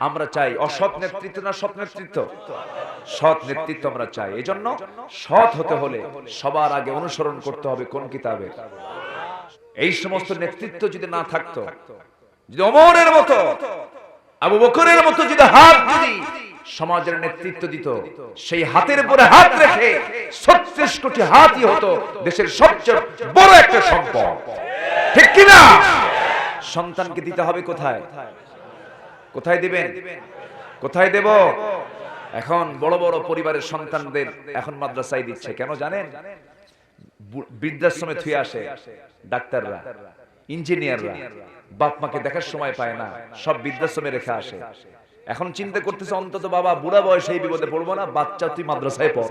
আমরা চাই অসৎ নেতৃত্ব না সৎ নেতৃত্ব? সৎ নেতৃত্ব আমরা চাই। এই জন্য সৎ হতে হলে সবার আগে অনুসরণ করতে হবে কোন কিতাবে এই সমস্ত নেতৃত্ব যদি না থাকতো, যদি অমরের মতো, আবু বকরের মতো যদি হাত যদি সমাজের নেতৃত্ব দিত, সেই হাতের উপরে হাত রেখে ছত্রিশ কোটি হাতই হতো দেশের সবচেয়ে বড় একটা সম্পদ। ঠিক কিনা? সন্তানকে দিতে হবে কোথায়? কোথায় দিবেন? কোথায় দেব? এখন বড় বড় পরিবারের সন্তানদের এখন মাদ্রাসায় দিচ্ছে। কেন জানেন? বৃদ্ধাশ্রমে থুয়ে আসে ডাক্তাররা, ইঞ্জিনিয়াররা, বাপ মাকে দেখার সময় পায় না, সব বৃদ্ধাশ্রমে রেখে আসে। এখন চিন্তা করতেছে, অন্তত বাবা বুড়া বয়সে এই বিপদে পড়ব না, বাচ্চা তুই মাদ্রাসায় পড়।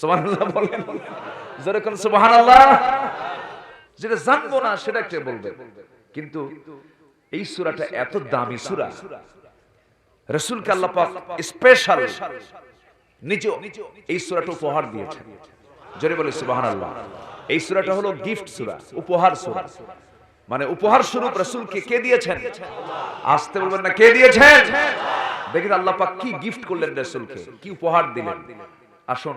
সুবহানাল্লাহ বলেন। জোরে কোন যেটা জানব না সেটা একটা বলবে। কিন্তু এই সুরাটা এত দামি সূরা। রাসূলকে আল্লাহ পাক স্পেশাল নিজে এই সূরাটা উপহার দিয়েছেন। জোরে বলে সুবহানাল্লাহ। এই সূরাটা হলো গিফট সূরা উপহার সূরা। মানে উপহার স্বরূপ রাসূলকে কে দিয়েছেন? আসতে বলবেন না কে দিয়েছেন? দেখি আল্লাহ পাক কি গিফট করলেন রাসূলকে? কি উপহার দিলেন। আসুন,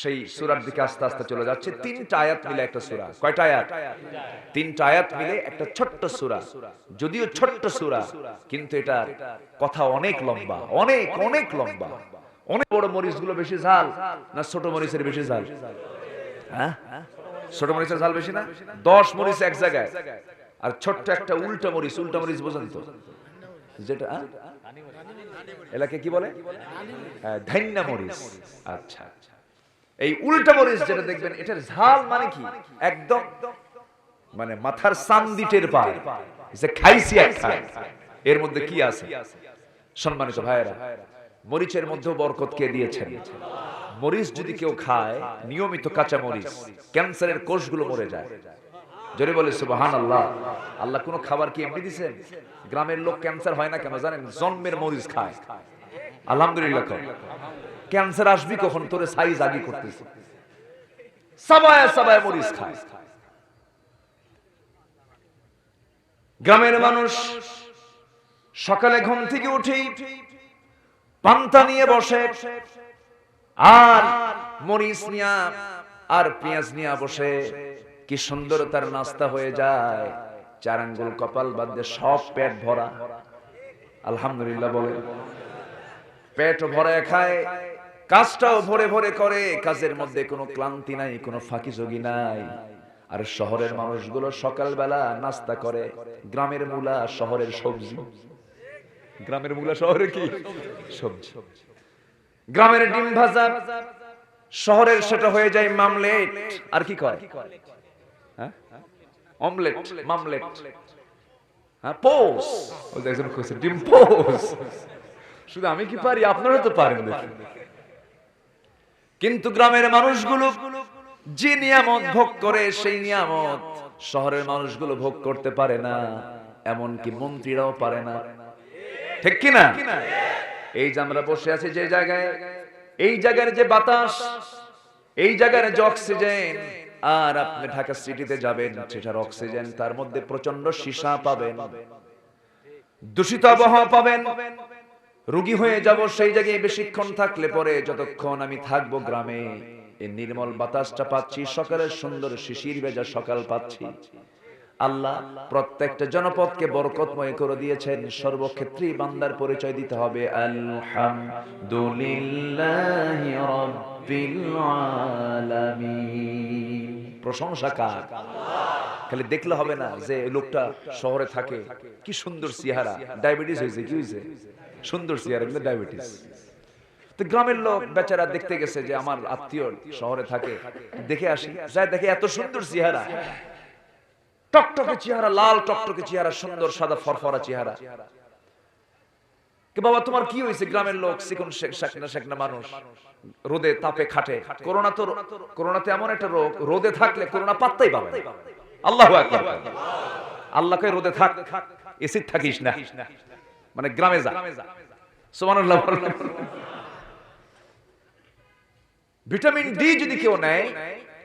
সেই সূরার দিকে আস্তে আস্তে চলে যাচ্ছে। তিনটা আয়াত মিলে একটা সূরা। কয়টা আয়াত? তিনটা আয়াত মিলে একটা ছোট্ট সূরা। যদিও ছোট্ট সূরা, কিন্তু এটা কথা অনেক লম্বা, অনেক অনেক লম্বা। অনেক বড় মরিচগুলো বেশি ঝাল না ছোট মরিচের বেশি ঝাল? হ্যাঁ? ছোট মরিচের ঝাল বেশি না? দশ মরিচ এক জায়গায়। আর ছোট্ট একটা উল্টা মরিচ উল্টা মরিচ বোঝেন তো। যেটা হ্যাঁ? এলাকে কি বলে? হ্যাঁ, ধান্যা মরিচ। আচ্ছা এই উল্টা মরিচ যেটা দেখবেন এটার ঝাল মানে কি? একদম মানে মাথার সান্দিটের পায়। যে খাইছি এক এর মধ্যে কি আছে? সম্মানিত ভাইয়েরা মরিচের মধ্যেও বরকত কে দিয়েছেন? মরিচ যদি কেউ খায় নিয়মিত কাঁচা মরিচ ক্যান্সারের কোষগুলো মরে যায়। জোরে বলে সুবহান আল্লাহ আল্লাহ কোন খাবার কি এমনি দিছেন গ্রামের লোক ক্যান্সার হয় না কেন জানেন? জন্মের মরিচ খায়। আলহামদুলিল্লাহ ক্যান্সার আসবি কখন? তোরে সাইজ আগে করতেছে। সাবায় সাবায় মরিচ খায়। গ্রামের মানুষ সকালে ঘুম থেকে উঠেই পান্তা নিয়ে বসে, আর মরিচ নিয়া আর পেঁয়াজ নিয়ে বসে। কি সুন্দর তার নাস্তা হয়ে যায়। চার আঙ্গুল কপাল বাদ দিয়ে সব পেট ভরা। আলহামদুলিল্লাহ বলে পেট ভরে খায়, কাজটাও ভরে ভরে করে, কাজের মধ্যে কোনো ক্লান্তি নাই, কোনো ফাঁকি যোগী নাই। আর শহরের মানুষগুলো সকালবেলা নাস্তা করে, গ্রামের মূলা শহরের সবজি। গ্রামের মূলা শহরে কি? সবজি। গ্রামের ডিম ভাজা, শহরের সেটা হয়ে যায় মামলেট। আর কি কয়? অমলেট মামলেট হ্যাঁ পোস ওই একজন কইছে ডিম পোস শুধু আমি কি পারি? আপনারা তো পারেন কিন্তু গ্রামের মানুষগুলো যে নিয়ামত ভোগ করে সেই নিয়ামত শহরের মানুষগুলো ভোগ করতে পারে না। এমনকি মন্ত্রীরাও পারে না। ঠিক কি না? এই যে আমরা বসে আছি যে জায়গায় এই জায়গার যে বাতাস এই জায়গার যে অক্সিজেন আর আপনি ঢাকা সিটিতে যাবেন সেটার অক্সিজেন তার মধ্যে প্রচণ্ড সীসা পাবেন। দূষিত আবহাওয়া পাবেন। রুগী হয়ে যাব সেই জায়গায় বেশিক্ষণ থাকলে পরে যতক্ষণ আমি থাকব গ্রামে, এই নির্মল বাতাসটা পাচ্ছি সকালের সুন্দর শিশির ভেজা সকাল পাচ্ছি। আল্লাহ প্রত্যেকটা জনপদকে বরকতময় করে দিয়েছেন। সর্বক্ষেত্রে বান্দার পরিচয় দিতে হবে। প্রশংসা কার? খালি দেখলে হবে না যে লোকটা শহরে থাকে। কি সুন্দর চেহারা। ডায়াবেটিস হয়েছে, কি হয়েছে? সুন্দর চেহারা, কিন্তু ডায়াবেটিস। তো গ্রামের লোক বেচারা দেখতে গেছে যে আমার আত্মীয় শহরে থাকে। দেখে আসি। যাই দেখে এত সুন্দর চেহারা। টকটকে চেহারা, লাল টকটকে চেহারা, সুন্দর সাদা ফরফরা চেহারা। বাবা, তোমার কি হয়েছে? গ্রামের লোক, শেখনা মানুষ। রোদে তাপে খাটে। করোনা তো করোনাতে এমন একটা রোগ, রোদে থাকলে করোনা পাত্তাই পাবে। আল্লাহু আল্লাহকে রোদে থাক। এসি থাকিস না। মানে গ্রামে যা। সুবহানাল্লাহ ভিটামিন ডি যদি কেউ নেয়,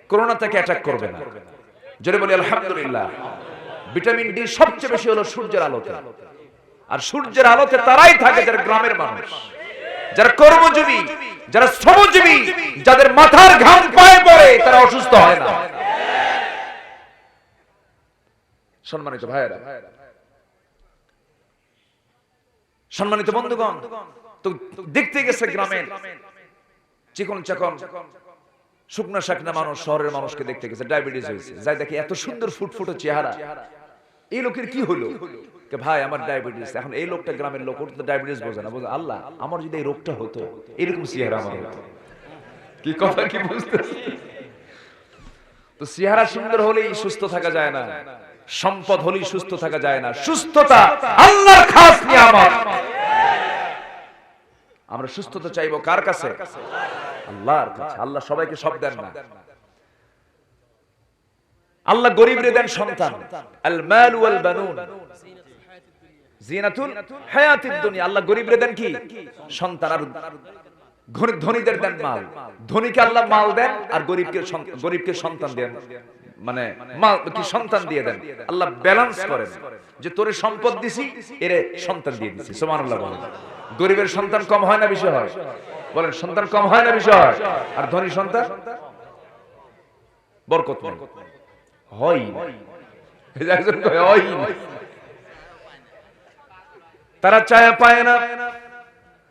করোনা তাকে অ্যাটাক করবে না। জোরে বলি, আলহামদুলিল্লাহ। ভিটামিন ডি সবচেয়ে বেশি হলো সূর্যের আলোতে। আর সূর্যের আলোতে তারাই থাকে যারা গ্রামের মানুষ। যারা কর্মজীবী, যারা শ্রমজীবী, যাদের মাথার ঘাম পায়ে পড়ে, তারা অসুস্থ হয় না। সম্মানিত ভাইয়েরা, সম্মানিত বন্ধুগণ, তো দেখতে গেছে গ্রামের চিকন চাকন। শুকনা শাকনা মানুষ, শহরের মানুষকে দেখতে গেছে, ডায়াবেটিস হয়েছে। যাই দেখে এত সুন্দর ফুটফুটো চেহারা। এই লোকের কি হলো? ভাই, আমার ডায়াবেটিস। এখন এই লোকটা গ্রামের লোক তো ডায়াবেটিস বোঝে না। বোঝে, আল্লাহ, আমার যদি এই রোগটা হতো, এরকম চেহারা আমার হতো। কি কথা, কি বুঝতে তো চেহারা সুন্দর হলেই সুস্থ থাকা যায় না। সম্পদ হলেই সুস্থ থাকা যায় না। সুস্থতা আল্লাহর খাস নিয়ামত। আমরা সুস্থতা চাইব কার কাছে? আল্লাহর কাছে। আল্লাহ সবাইকে সব দেন না। আল্লাহ গরিবরে দেন সন্তান। আল মাল ওয়াল বানুন। জিনাতুল হায়াতিদ দুনিয়া। আল্লাহ গরিবরে দেন কি? সন্তান আর ধনীদের দেন মাল। ধনীকে আল্লাহ মাল দেন আর গরিবকে গরিবকে সন্তান দেন। মানে মাল কি সন্তান দিয়ে দেন? আল্লাহ ব্যালেন্স করেন। যে তোরে সম্পদ দিছি এরে সন্তান দিয়ে দিছি। সুবহানাল্লাহ বলেন। গরিবের সন্তান কম হয় না বেশি হয়? বলেন সন্তান কম হয় না বেশি হয়? আর ধনী সন্তান? বরকত হয় একজন কয়, হয় না। তারা চায় পায় না।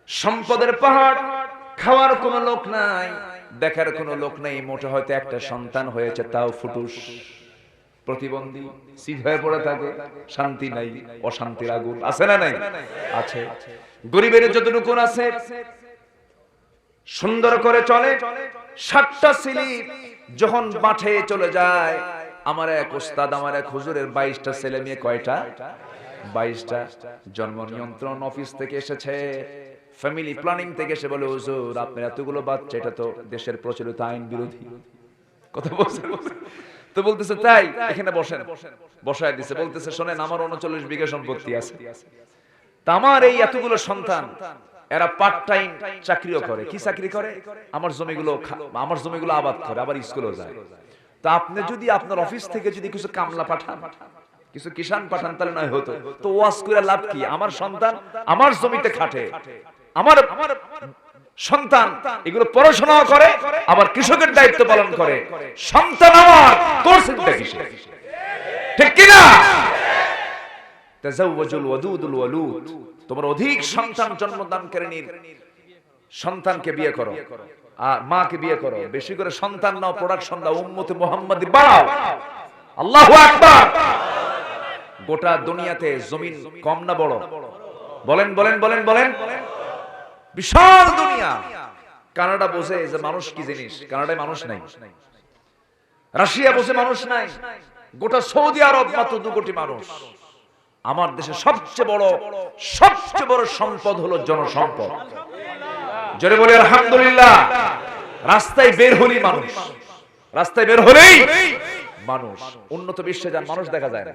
সম্পদের পাহাড় খাওয়ার কোনো লোক নাই। দেখার কোনো লোক নেই, মোটে হয়তো একটা সন্তান হয়েছে, তাও ফুটুস। প্রতিবন্ধী, সিধ হয়ে পড়ে থাকে, শান্তি নাই, অশান্তির আগুন, আছে না নাই? আছে। গরিবের যতটুকু আছে, সুন্দর করে চলে। সাতটা স্লিপ যখন মাঠে চলে যায়, আমার এক ওস্তাদ, আমার এক হুজুরের বাইশটা ছেলে মেয়ে কয়টা? বাইশটা। জন্ম নিয়ন্ত্রণ অফিস থেকে এসেছে। ফ্যামিলি প্ল্যানিং থেকে এসে বলে, হুজুর, আপনার এতগুলো বাচ্চা, এটা তো দেশের প্রচলিত আইন বিরোধী। কথা বলছে তো বলতেছে, তাই, এখানে বসেন। বসায় দিছে, বলতেছে, শোনেন, আমার উনচল্লিশ বিঘা সম্পত্তি আছে। আমার এই এতগুলো সন্তান, এরা পার্ট টাইম চাকরিও করে। কি চাকরি করে? আমার জমিগুলো আমার জমিগুলো আবাদ করে, আবার স্কুলেও যায়। তা আপনি যদি আপনার অফিস থেকে যদি কিছু কামলা পাঠান, কিছু কিষান পাঠান, তাহলে নয় হতো। তো ওয়াজ করে লাভ কি? আমার সন্তান আমার জমিতে খাটে। আমার আমার সন্তান এগুলো পড়াশোনা করে, আবার কৃষকের দায়িত্ব পালন করে। সন্তান আমার, তোর চিন্তা কিসের? ঠিক কিনা? ওয়াদুদুল ওয়ালুদ, তোমার অধিক সন্তান সন্তানকে বিয়ে করো, আর মাকে বিয়ে করো। বেশি করে সন্তান নাও প্রোডাকশন দাও উম্মতে মুহাম্মাদি বাড়াও। আল্লাহু আকবার! গোটা দুনিয়াতে জমিন কম না বড়? বলেন বলেন বলেন বলেন। বিশাল দুনিয়া। কানাডা বোঝে যে মানুষ কি জিনিস? কানাডায় মানুষ নাই। রাশিয়া বোঝে মানুষ নাই। গোটা সৌদি আরব মাত্র দু কোটি মানুষ। আমার দেশে সবচেয়ে বড় সবচেয়ে বড় সম্পদ হলো জনসম্পদ। জোরে বলি, আলহামদুলিল্লাহ। রাস্তায় বের হলেই মানুষ। রাস্তায় বের হলেই মানুষ। উন্নত বিশ্বে যান মানুষ দেখা যায় না।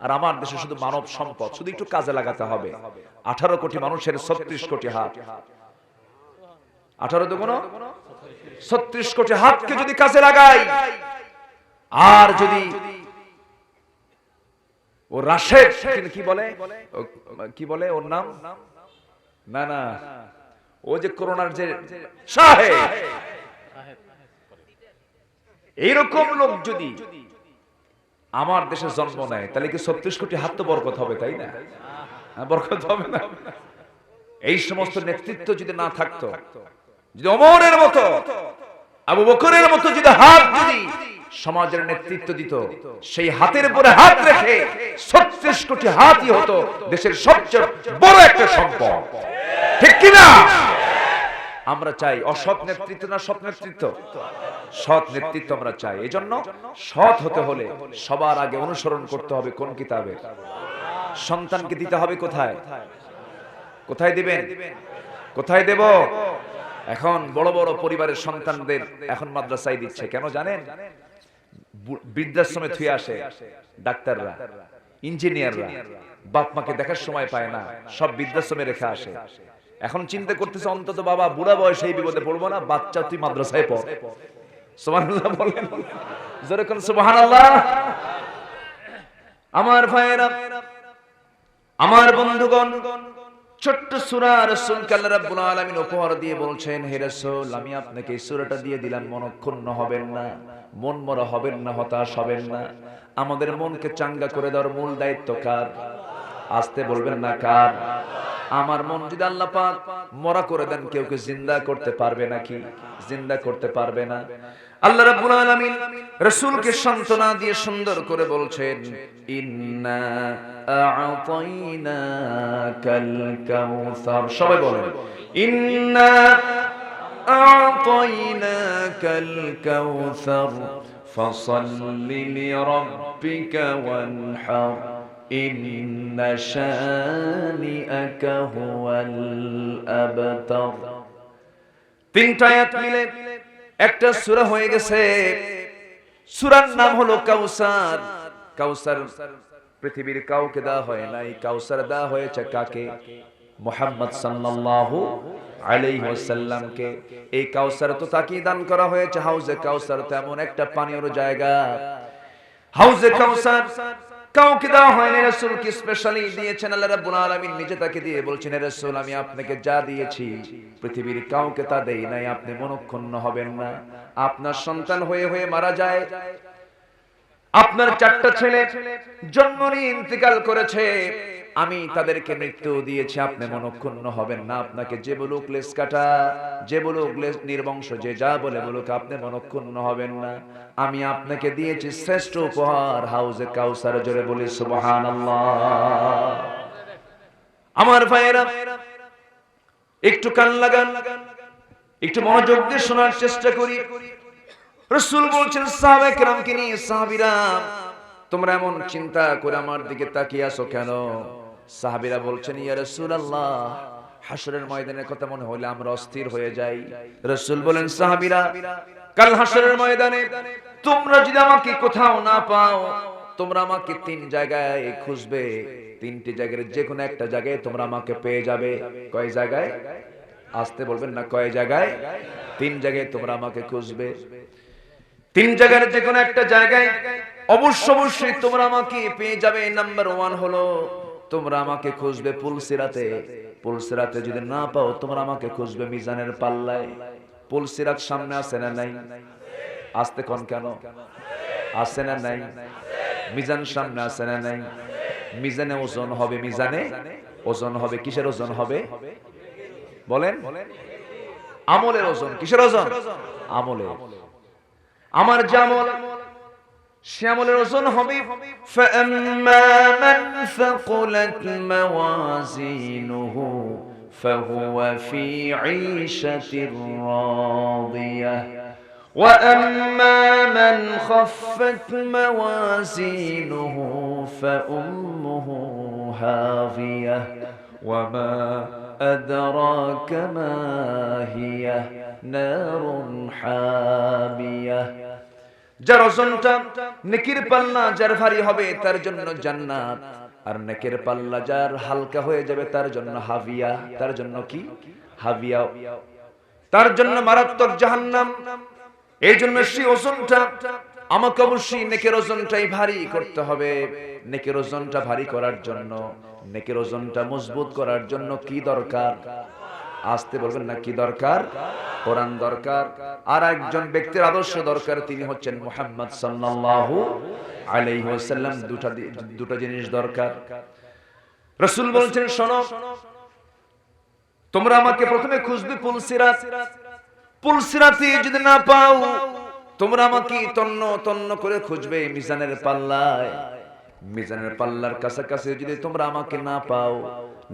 আর আমার দেশে শুধু মানব সম্পদ, শুধু একটু কাজে লাগাতে হবে। আঠারো কোটি মানুষের ছত্রিশ কোটি হাত। আঠারো দুগুণ ছত্রিশ কোটি হাতকে যদি কাজে লাগাই, আর যদি ও রাশেদ কি- বলে? কি বলে ওর নাম? না না, ও যে করোনার যে এইরকম লোক যদি আমার দেশে জন্ম নেয় তাহলে কি ছত্রিশ কোটি হাত তো বরকত হবে তাই না? হ্যাঁ, বরকত হবে না? এই সমস্ত নেতৃত্ব যদি না থাকতো যদি অমরের মতো আবু বকরের মতো যদি হাত যদি সমাজের নেতৃত্ব দিত সেই হাতের উপরে হাত রেখে ছত্রিশ কোটি হাতই হতো দেশের সবচেয়ে বড় একটা সম্পদ। ঠিক কিনা? আমরা চাই অসৎ নেতৃত্ব না সৎ নেতৃত্ব? সৎ নেতৃত্ব আমরা চাই। এই জন্য সৎ হতে হলে সবার আগে অনুসরণ করতে হবে কোন কিতাবে? সন্তানকে দিতে হবে কোথায়? কোথায় দিবেন? কোথায় দেব? এখন বড় বড় পরিবারের সন্তানদের এখন মাদ্রাসায় দিচ্ছে। কেন জানেন? বৃদ্ধাশ্রমে থুয়ে আসে ডাক্তাররা, ইঞ্জিনিয়াররা। বাপ মাকে দেখার সময় পায় না, সব বৃদ্ধাশ্রমে রেখে আসে। এখন চিন্তা করতেছে, অন্তত বাবা বুড়া বয়সে এই বিপদে পড়ব না, বাচ্চা তুই মাদ্রাসায় পড়। সুবহানাল্লাহ বলেন। সুবহানাল্লাহ? আমার ভাইয়েরা, আমার বন্ধুগণ, ছোট্ট উপহার দিয়ে বলছেন, হে আমি আপনাকে সূরাটা দিয়ে দিলাম, মনক্ষুণ্ণ হবেন না, মন মরা হবেন না, হতাশ হবেন না। আমাদের মনকে চাঙ্গা করে দেওয়ার মূল দায়িত্ব কার? আসতে বলবেন না কার? আমার মন যদি আল্লাহ পাক মরা করে দেন, কেউ কেউ জিন্দা করতে পারবে নাকি? জিন্দা করতে পারবে না। আল্লাহ রাব্বুল আলামিন রাসূলকে সান্ত্বনা দিয়ে সুন্দর করে বলছেন, ইন্না আ'তাইনাকাল কাউসার সবাই বলেন, ইন্না আ'তাইনাকাল কাউসার ফসল্লি লিরাব্বিকা ওয়ানহার। শানিআকা হুয়াল আবতার তিনটা আয়াত মিলে একটা সূরা হয়ে গেছে। সূরার নাম হলো কাউসার। কাউসার পৃথিবীর কাউকে দেওয়া হয় নাই, কাউসার দেওয়া হয়েছে কাকে? মোহাম্মদ সাল্লাল্লাহু আলাইহি ওয়াসাল্লামকে। এই কাউসার তো তাকেই দান করা হয়েছে। হাউজে কাউসার তো এমন একটা পানীয় জায়গা। হাউজে কাউসার কাউকে দেওয়া হয়নি, রাসূলকে স্পেশালি দিয়েছেন, আল্লাহ রাব্বুল আলামিন নিজে তাকে দিয়ে বলছেন রাসূল, আমি আপনাকে যা দিয়েছি, পৃথিবীর কাউকে তা দেই নাই, আপনি মনক্ষুণ্ণ হবেন না। আপনার সন্তান হয়ে হয়ে মারা যায়। আপনার চারটা ছেলে জন্ম নিয়ে ইন্তিকাল করেছে। আমি তাদেরকে মৃত্যু দিয়েছি, আপনি মনক্ষুণ্ণ হবেন না, আপনাকে যে বলুক লেস কাটা, যে বলুক লেস নির্বংশ, যে যা বলে বলুক, আপনি মনক্ষুণ্ণ হবেন না। আমি আপনাকে দিয়েছি শ্রেষ্ঠ উপহার, হাউজে কাউসার, জোরে বলি সুবহানাল্লাহ। আমার ভাইয়েরা, একটু কান লাগান, একটু মনোযোগ দিয়ে শোনার চেষ্টা করি। রসুল বলছেন, সাহাবে কেরামকে নিয়ে সাহাবিরা, তোমরা এমন চিন্তা করে আমার দিকে তাকিয়ে আসো কেন? সাহাবিরা বলছেন, ইয়া রসুল আল্লাহ হাসরের ময়দানের কথা মনে হলে আমরা অস্থির হয়ে যাই। রসুল বলেন, সাহাবিরা, কাল হাসরের ময়দানে তোমরা যদি আমাকে কোথাও না পাও, তোমরা আমাকে তিন জায়গায় খুঁজবে। তিনটি জায়গায় যে কোনো একটা জায়গায় তোমরা আমাকে পেয়ে যাবে। কয় জায়গায়? আসতে বলবেন না, কয় জায়গায়? তিন জায়গায় তোমরা আমাকে খুঁজবে। তিন জায়গার যে কোনো একটা জায়গায় অবশ্য অবশ্যই তোমরা আমাকে পেয়ে যাবে। নাম্বার ওয়ান হলো তোমরা আমাকে খুঁজবে পুলসিরাতে। পুলসিরাতে যদি না পাও, তোমরা আমাকে খুঁজবে মিজানের পাল্লায়। পুলসিরাত সামনে আছে না নাই? আসতে কোন কেন? আছে না নাই? মিজান সামনে আছে না নাই? মিজানে ওজন হবে মিজানে? ওজন হবে, কিসের ওজন হবে? বলেন। আমলের ওজন, কিসের ওজন? আমলের। আমার জামল শ্যামলের ওজন হবে فأما من ثقلت موازينه فهو في عيشة راضية وأما من خفت موازينه فأمه هاوية وما أدراك ما هي نار حامية যার ওজনটা নেকির পাল্লা যার ভারী হবে তার জন্য জান্নাত। আর নেকের পাল্লা যার হালকা হয়ে যাবে তার জন্য হাবিয়া। তার জন্য কি? হাবিয়া। তার জন্য মারাত্মক জাহান্নাম। এই জন্য সেই ওজনটা আমাকে অবশ্যই নেকের ওজনটাই ভারী করতে হবে। নেকের ওজনটা ভারী করার জন্য, নেকের ওজনটা মজবুত করার জন্য কি দরকার? আসতে বলবেন, না, কি দরকার? কোরআন দরকার? আর একজন ব্যক্তির আদর্শ দরকার, তিনি হচ্ছেন মুহাম্মদ সাল্লাল্লাহু আলাইহি ওয়াসাল্লাম। দুটা দুটো জিনিস দরকার। রাসূল বলছেন, শোনো, তোমরা আমাকে প্রথমে খুঁজবে পুলসিরাত। পুলসিরাতে যদি না পাও, তোমরা আমাকে তন্ন তন্ন করে খুঁজবে মিজানের পাল্লায়। মিজানের পাল্লার কাছাকাছি যদি তোমরা আমাকে না পাও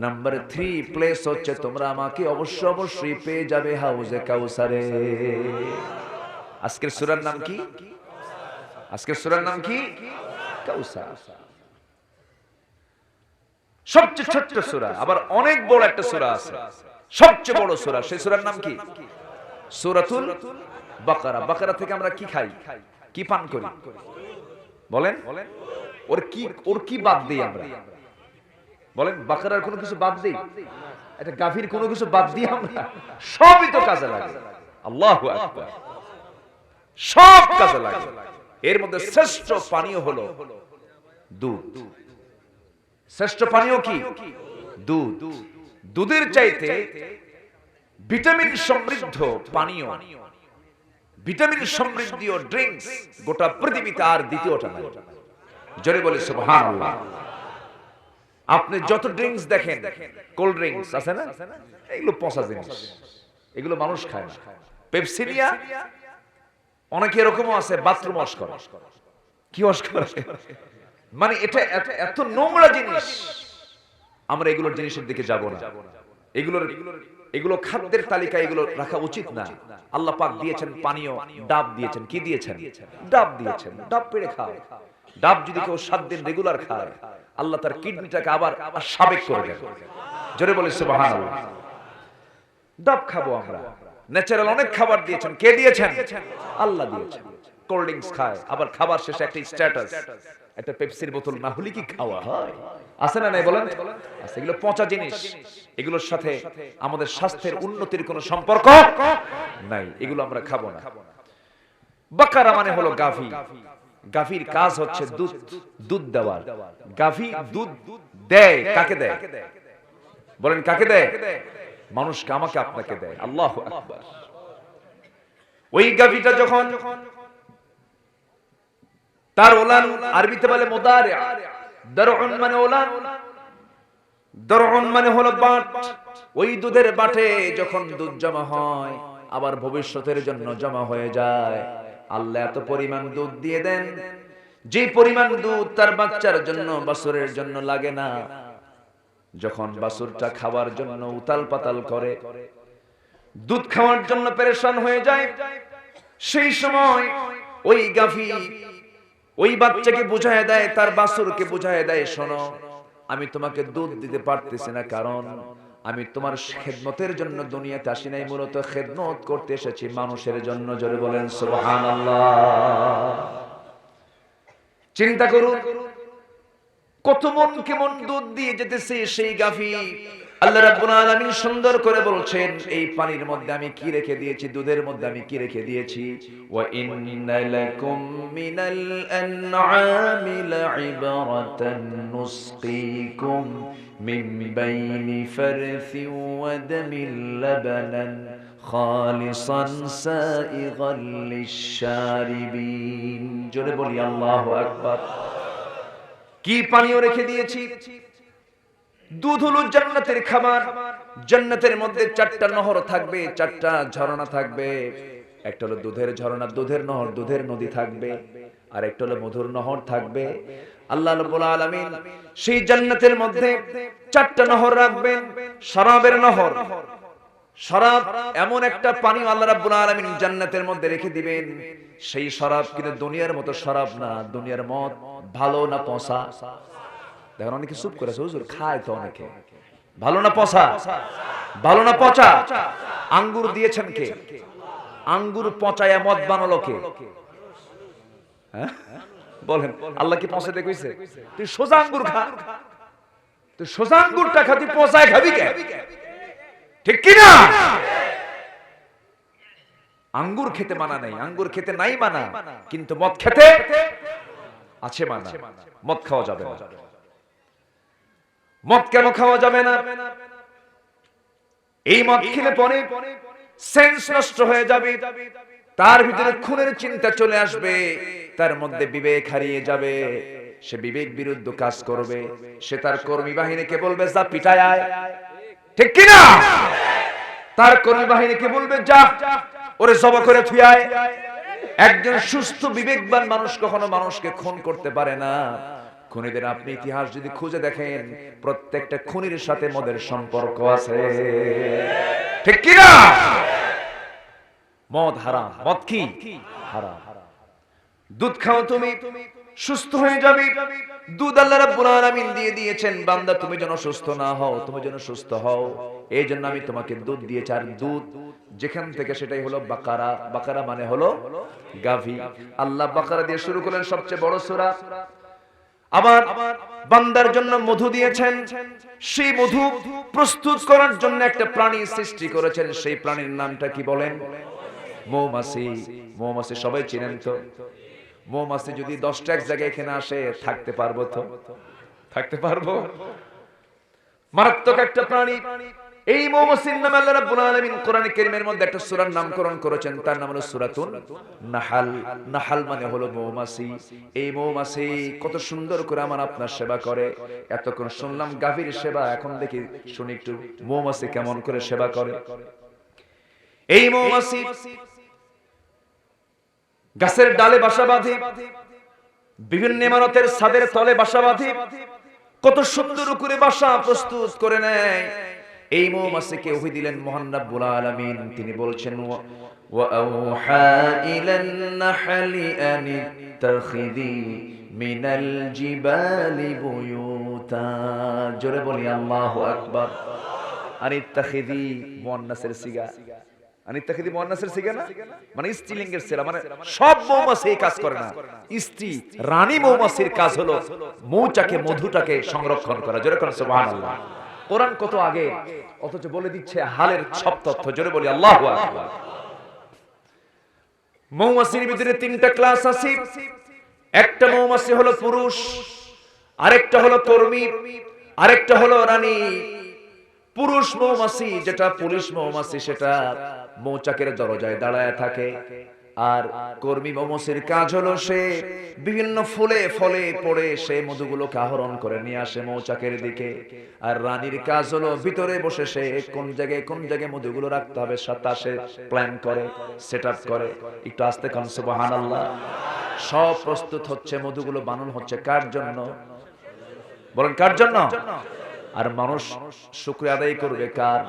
নাম্বার থ্রি প্লেস হচ্ছে তোমরা আমাকে অবশ্য অবশ্যই পেয়ে যাবে হাউজে কাউসারে। আজকের সুরার নাম কি? আজকের সুরার নাম কি? কাউসার। সবচেয়ে ছোট্ট সুরা, আবার অনেক বড় একটা সুরা আছে। সবচেয়ে বড় সুরা, সেই সুরার নাম কি? সুরাতুল বাকারা। বাকারা থেকে আমরা কি খাই? কি পান করি? বলেন? ওর কি ওর কি বাদ দিই আমরা? বলেন, বাকারার কোনো কিছু বাদ দিই? এটা গাভীর কোনো কিছু বাদ দিই আমরা সবই তো কাজে লাগে। আল্লাহু সব কাজে লাগে। এর মধ্যে শ্রেষ্ঠ পানীয় হলো দুধ। শ্রেষ্ঠ পানীয় কি? দুধ। দুধের চাইতে ভিটামিন সমৃদ্ধ পানীয়, ভিটামিন সমৃদ্ধ ড্রিঙ্কস গোটা পৃথিবীতে আর দ্বিতীয়টা নাই। জোরে বলে, সুবহানাল্লাহ। আপনি যত ড্রিঙ্কস দেখেন কোল্ড ড্রিঙ্কস আছে না? এগুলো পচা জিনিস। এগুলো মানুষ খায় না। পেপসিনিয়া অনেকে এরকমও আছে বাথরুম ওয়াশ করে। কি ওয়াশ করে? মানে এটা এত- নোংরা জিনিস। আমরা এগুলোর জিনিসের দিকে যাব না। এগুলোর এগুলো খাদ্যের তালিকায় এগুলো রাখা উচিত না। আল্লাহ পাক দিয়েছেন পানীয় ডাব দিয়েছেন। কি দিয়েছেন? ডাব দিয়েছেন। ডাব পেড়ে খাও। ডাব যদি কেউ সাত দিন রেগুলার খায় আল্লাহ তার কিডনিটাকে আবার সাবেক করে দেন। জোরে বলে ডাব খাব আমরা। ন্যাচারাল অনেক খাবার দিয়েছেন। কে দিয়েছেন? আল্লাহ দিয়েছেন। কোল্ড ড্রিঙ্কস খায়। আবার খাবার শেষে একটা স্ট্যাটাস। একটা পেপসির বোতল না হলে কি খাওয়া হয়? আছে না নাই বলেন? এগুলো পচা জিনিস। এগুলোর সাথে আমাদের স্বাস্থ্যের উন্নতির কোনো সম্পর্ক নাই। এগুলো আমরা খাব না। বাকারা মানে হলো গাভী। গাভীর কাজ হচ্ছে দুধ দুধ। দেওয়ার। গাভী দুধ দেয় কাকে দেয়? বলেন কাকে দেয়? মানুষকে আমাকে আপনাকে দেয়। আল্লাহ আকবার। ওই গাভীটা যখন তার ওলান আরবিতে বলে মোদারে দরউন মানে ওলান। দরউন মানে হলো বাট। ওই দুধের বাটে যখন দুধ জমা হয় আবার ভবিষ্যতের জন্য জমা হয়ে যায়। আল্লাহ এত পরিমাণ দুধ দিয়ে দেন। যে পরিমাণ দুধ তার বাচ্চার জন্য, বাছুরের জন্য লাগে না। যখন বাছুরটা খাওয়ার জন্য উতাল পাতাল করে, দুধ খাওয়ার জন্য পেরেশান হয়ে যায়। সেই সময় ওই গাফি ওই বাচ্চাকে বুঝায় দেয়, তার বাছুরকে বুঝায় দেয়, শোনো, আমি তোমাকে দুধ দিতে পারতেছি না, কারণ আমি তোমার খেদমতের জন্য দুনিয়াতে আসি নাই, মূলত খেদমত করতে এসেছি, মানুষের জন্য জোরে বলেন, সুবহানাল্লাহ। চিন্তা করুন, কত মন কেমন দুধ দিয়ে যেতেছে সেই গাভী। আল্লাহ রাব্বুল আলামিন সুন্দর করে বলছেন, এই পানির মধ্যে আমি কি রেখে দিয়েছি? দুধের মধ্যে আমি কি রেখে দিয়েছি? ওয়া ইন্না লাকুম মিনাল আনআমি লা'iবারাতান নুসকিকুম মিন বাইনি ফারথিন ওয়া দামিন লাবানান খালিসান সাইগান লিশ-শারিবিন। জোরে বলি, আল্লাহু আকবার। কি পানিও রেখে দিয়েছি? দুধ হলো জান্নাতের খাবার জান্নাতের মধ্যে চারটা নহর থাকবে, চারটা ঝর্ণা থাকবে। একটা হলো দুধের ঝর্ণা দুধের নহর, দুধের নদী থাকবে। আর একটা হলো মধুর নহর থাকবে। আল্লাহ রাব্বুল আলামিন সেই জান্নাতের মধ্যে চারটা নহর রাখবেন, শরাবের নহর। শরাব এমন একটা পানি আল্লাহ রাব্বুল আলামিন জান্নাতের মধ্যে রেখে দিবেন। সেই শরাব কিন্তু দুনিয়ার মতো শরাব না, দুনিয়ার মদ ভালো না পচা। দেখেন, অনেকে চুপ করেছে হুজুর, খায় তো অনেকে। ভালো না পচা? ভালো না পচা? আঙ্গুর দিয়েছেন কে? আঙ্গুর পচায়া মদ বানালো কে? হ্যাঁ? বলেন, আল্লাহ কি পচে দেখইছে তুই সোজা আঙ্গুর খা। তুই সোজা আঙ্গুরটা খা, তুই পচায় খাবি কে? ঠিক কি না? আঙ্গুর খেতে মানা নাই। আঙ্গুর খেতে নাই মানা। কিন্তু মদ খেতে আছে মানা। মদ খাওয়া যাবে না। মদ কেন খাওয়া যাবে না? এই মদ খেলে পরে সেন্স নষ্ট হয়ে যাবে। তার ভিতরে খুনের চিন্তা চলে আসবে। তার মধ্যে বিবেক হারিয়ে যাবে। সে বিবেক বিরুদ্ধ কাজ করবে। সে তার কর্মী বাহিনীকে বলবে, যা পিটায় আয়। ঠিক কিনা তার কর্মী বাহিনীকে বলবে, যা, ওরে জবা করে থুয়ায় একজন সুস্থ, বিবেকবান মানুষ কখনো মানুষকে খুন করতে পারে না। খুনিদের আপনি ইতিহাস যদি খুঁজে দেখেন, প্রত্যেকটা খুনির সাথে মদের সম্পর্ক আছে। ঠিক কি না মদ হারাম। মদ কি? হারাম। দুধ খাও তুমি, সুস্থ হয়ে যাবে। দুধ আল্লাহ রাব্বুল আলামিন দিয়ে দিয়েছেন, বান্দা তুমি যেন সুস্থ না হও, তুমি যেন সুস্থ হও। এই জন্য আমি তোমাকে দুধ দিয়েছি, আর দুধ যেখান থেকে সেটাই হলো বাকারা। বাকারা মানে হলো গাভী। আল্লাহ বাকারা দিয়ে শুরু করলেন সবচেয়ে বড় সূরা। আবার বান্দার জন্য মধু দিয়েছেন। সেই মধু প্রস্তুত করার জন্য একটা প্রাণী সৃষ্টি করেছেন। সেই প্রাণীর নামটা কি বলেন? মৌমাছি। মৌমাছি সবাই চিনেন তো? মৌমাছি যদি দশটা এক জায়গায় এখানে আসে, থাকতে পারব তো? থাকতে পারব? মারাত্মক একটা প্রাণী। এই মৌমাছির নামে আল্লাহ রাব্বুল আলামিন কোরআনে কারীমের মধ্যে একটা সূরার নামকরণ করেছেন, তার নাম হলো সূরাতুন নাহাল। নাহাল মানে হলো মৌমাছি। এই মৌমাছি কত সুন্দর করে আমার আপনার সেবা করে। এতক্ষণ শুনলাম গাভীর সেবা, এখন দেখি শুনি একটু মৌমাছি কেমন করে সেবা করে। এই মৌমাছি গাছের ডালে বাসা বাঁধে, বিভিন্ন ইমারতের ছাদের তলে বাসা বাঁধে, কত সুন্দর করে বাসা প্রস্তুত করে নেয়। এই মৌমাছিকে ওহি দিলেন মহান রাব্বুল আলামিন তিনি বলছেন ওয়া- وأوحى إلى النحل أن اتخذي من الجبال بيوتا জোরে বলি আল্লাহু আকবার আর ইত্তাখিদি মুয়ান্নাসের সিগা আনিত্তাখিদি মুয়ান্নাসের সিগা না মানে স্ত্রীলিঙ্গের সেরা মানে সব মৌমাছি এই কাজ করে না স্ত্রী রানী মৌমাছির কাজ হলো মৌচাকে মধুটাকে সংরক্ষণ করা জোরে কোন সুবহানাল্লাহ কোরআন কত আগে? অথচ বলে দিচ্ছে হালের সব তথ্য। জোরে বলি, আল্লাহু মৌমাছির ভিতরে তিনটা ক্লাস আছে। একটা মৌমাছি হলো পুরুষ, আরেকটা হলো কর্মী, আরেকটা হলো রানী। পুরুষ মৌমাছি, যেটা পুলিশ মৌমাছি, সেটা মৌচাকের দরজায় দাঁড়ায় থাকে। আর কর্মী মৌমাছির কাজ হলো সে বিভিন্ন ফুলে ফলে পড়ে সে মধুগুলোকে আহরণ করে নিয়ে আসে মৌচাকের দিকে। আর রানীর কাজ হলো ভিতরে বসে সে কোন জায়গায় কোন জায়গায় মধুগুলো রাখতে হবে সাথে সে প্ল্যান করে সেট করে। একটু আস্তে কান, সুবহানাল্লাহ। সব প্রস্তুত হচ্ছে, মধুগুলো বানানো হচ্ছে। কার জন্য? বলেন, কার জন্য? আর মানুষ শুক্রিয়া আদায় করবে কার?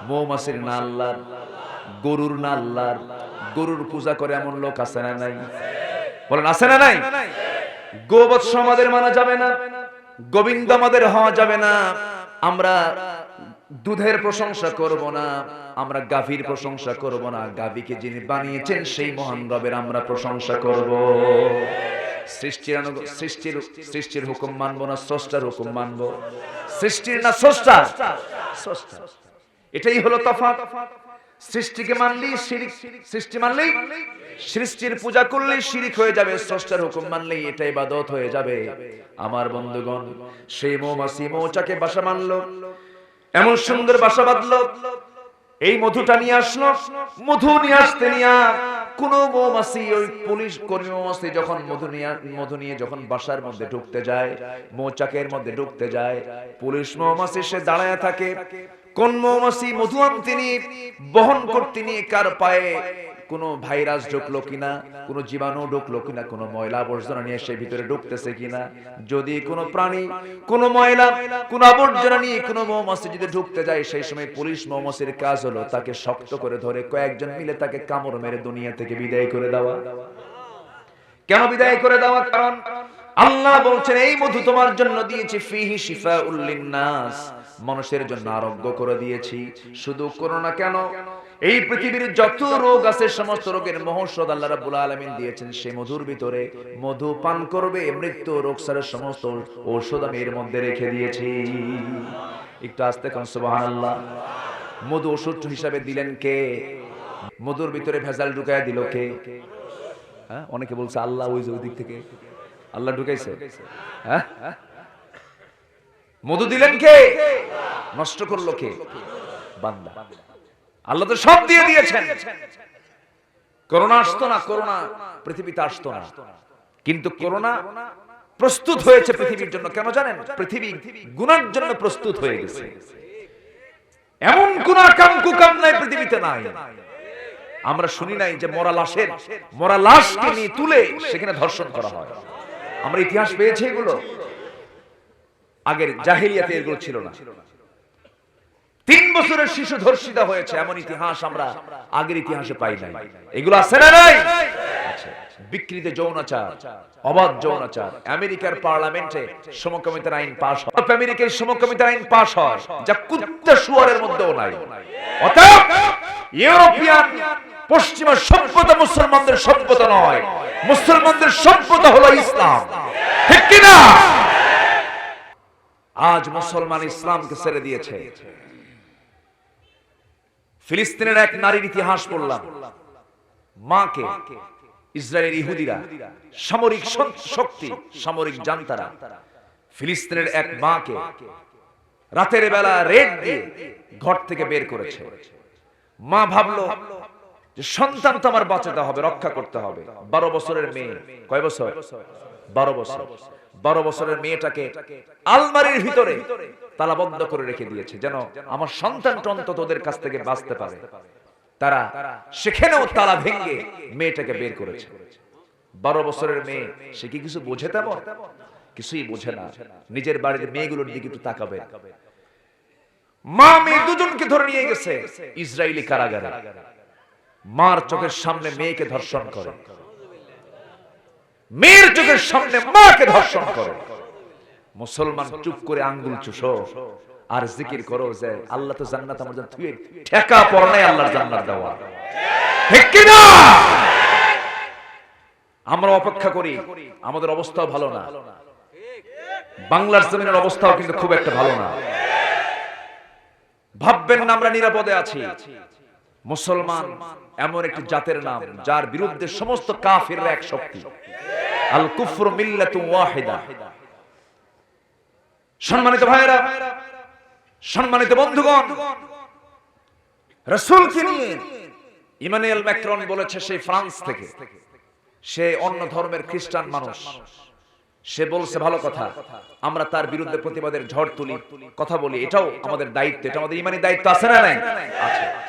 মৌমাছির না আল্লাহর, গরুর না আল্লাহর গরুর পূজা করে এমন লোক আছে না নাই? বলেন, আছে না নাই? গোবৎস আমাদের মানা যাবে না, গোবিন্দ আমাদের হওয়া যাবে না। আমরা দুধের প্রশংসা করব না, আমরা গাভীর প্রশংসা করব না। গাভীকে যিনি বানিয়েছেন, সেই মহান রবের আমরা প্রশংসা করব। সৃষ্টির সৃষ্টির সৃষ্টির হুকুম মানবো না, স্রষ্টার হুকুম মানবো। সৃষ্টির না, স্রষ্টা? স্রষ্টা। এটাই হলো তফাৎ। সৃষ্টিকে মানলি শিরিক, সৃষ্টি মানলেই সৃষ্টির পূজা করলেই শিরিক হয়ে যাবে, স্রষ্টার হুকুম মানলেই এটা ইবাদত হয়ে যাবে। আমার বন্ধুগণ, সেই মৌমাছি মৌচাকে বাসা মানলো, এমন সুন্দর বাসা বাঁধলো, এই মধুটা নিয়ে আসলো, মধু নিয়ে আসতে নিয়ে কোন মৌমাছি, ওই পুলিশ কর্মী মৌমাছি যখন মধু নিয়ে মধু নিয়ে যখন বাসার মধ্যে ঢুকতে যায়, মৌচাকের মধ্যে ঢুকতে যায়, পুলিশ মৌমাছি সে দাঁড়ায় থাকে কোন মৌমাছি মধু নিয়ে বহন করতে নিয়ে কার পায়ে কোনো ভাইরাস ঢুকলো কিনা, কোনো জীবাণু ঢুকলো কিনা, কোনো ময়লা আবর্জনা নিয়ে সে ভিতরে ঢুকতেছে কিনা? যদি কোনো প্রাণী, কোনো ময়লা, কোনো আবর্জনা নিয়ে কোনো মৌমাছি যদি ঢুকতে যায়, সেই সময় পুলিশ মৌমাছির কাজ হলো তাকে শক্ত করে ধরে কয়েকজন মিলে তাকে কামড় মেরে দুনিয়া থেকে বিদায় করে দেওয়া। কেন বিদায় করে দেওয়া? কারণ আল্লাহ বলছেন, এই মধু তোমার জন্য দিয়েছি ফিহি শিফা উল্লিন্নাস মানুষের জন্য আরোগ্য করে দিয়েছি। শুধু করোনা কেন? এই পৃথিবীর যত রোগ আছে, সমস্ত রোগের মহৌষধ আল্লাহ রাব্বুল আলামিন দিয়েছেন। সেই মধুর ভিতরে মধু পান করবে, মৃত্যু রোগ সারের সমস্ত ঔষধ আমি এর মধ্যে রেখে দিয়েছি। একটু আস্তে কারণ সুবহানাল্লাহ। মধু ওষুধ হিসাবে দিলেন কে? মধুর ভিতরে ভেজাল ঢুকায় দিল কে? হ্যাঁ অনেকে বলছে আল্লাহ ওই দিক থেকে। আল্লাহ ঢুকাইছে? হ্যাঁ? মধু দিলেন কে? নষ্ট করল কে? বান্দা। আল্লাহ তো সব দিয়ে দিয়েছেন। করোনা আসতো না, করোনা পৃথিবীতে আসতো না। কিন্তু করোনা প্রস্তুত হয়েছে পৃথিবীর জন্য। কেন জানেন? পৃথিবী গুনার জন্য প্রস্তুত হয়ে গেছে। এমন কোন কাম কুকাম নাই, পৃথিবীতে নাই। আমরা শুনি নাই যে মরা লাশের, মরা লাশকে নিয়ে তুলে সেখানে ধর্ষণ করা হয়। আমরা ইতিহাস পেয়েছি এগুলো। আগের জাহেলিয়াতে এগুলো ছিল না। তিন বছরের শিশু ধর্ষিতা হয়েছে, এমন ইতিহাস আমরা আগের ইতিহাসে পাই নাই। এগুলো আছে না নাই? বিকৃত যৌনাচার, অবাধ যৌনাচার। আমেরিকার পার্লামেন্টে সমকামিতার আইন পাশ হয়। আমেরিকার সমকামিতার আইন পাশ হয়, যা কুত্তা শুয়ারের মধ্যেও নাই। অতএব ইউরোপিয়ান পশ্চিমা সভ্যতা মুসলমানদের সভ্যতা নয়। মুসলমানদের সভ্যতা হলো ইসলাম। ঠিক কিনা? আজ মুসলমান ইসলামকে ছেড়ে দিয়েছে। ফিলিস্তিনের এক নারীর ইতিহাস পড়লাম মাকে ইসরায়েলের ইহুদিরা, সামরিক শক্তি, সামরিক জান্তারা, ফিলিস্তিনের এক মাকে রাতের বেলা রেড দিয়ে ঘর থেকে বের করেছে। মা ভাবলো যে সন্তান তো আমার বাঁচাতে হবে, রক্ষা করতে হবে। বারো বছরের মেয়ে, কয় বছর? বারো বছর। বারো বছরের মেয়েটাকে আলমারির ভিতরে তালাবদ্ধ করে রেখে দিয়েছে, যেন আমার সন্তানটা অন্তত ওদের কাছ থেকে বাঁচতে পারে। তারা সেখানেও তালা ভেঙ্গে মেয়েটাকে বের করেছে। বারো বছরের মেয়ে, সে কি কিছু বোঝে তেমন? কিছুই বোঝে না। নিজের বাড়ির মেয়েগুলোর দিকে একটু তাকাবে। মা মেয়ে দুজনকে ধরে নিয়ে গেছে ইসরায়েলি কারাগারে। মার চোখের সামনে মেয়েকে ধর্ষণ করে। মেয়ের চোখের সামনে মাকে ধর্ষণ করে। মুসলমান চুপ করে আঙ্গুল চুষো আর জিকির করো যে আল্লাহ তো জান্নাত আমার জন্য থুয়ে ঠেকা পড়ে নাই, আল্লাহর জান্নাত দেওয়া। ঠিক কি না আমরা অপেক্ষা করি, আমাদের অবস্থাও ভালো না। বাংলার জমিনের অবস্থাও কিন্তু খুব একটা ভালো না। ভাববেন না আমরা নিরাপদে আছি। মুসলমান এমন একটি জাতের নাম, যার বিরুদ্ধে সমস্ত কাফিররা এক শক্তি। আল কুফর সম্মানিত ভাইরা সম্মানিত বন্ধুগণ নিয়ে ইমানুয়েল ম্যাক্রন বলেছে সেই ফ্রান্স থেকে। সে অন্য ধর্মের খ্রিস্টান মানুষ। সে বলছে, ভালো কথা, আমরা তার বিরুদ্ধে প্রতিবাদের ঝড় তুলি, কথা বলি। এটাও আমাদের দায়িত্ব, এটা আমাদের ইমানি দায়িত্ব, আছে না নাই? আছে।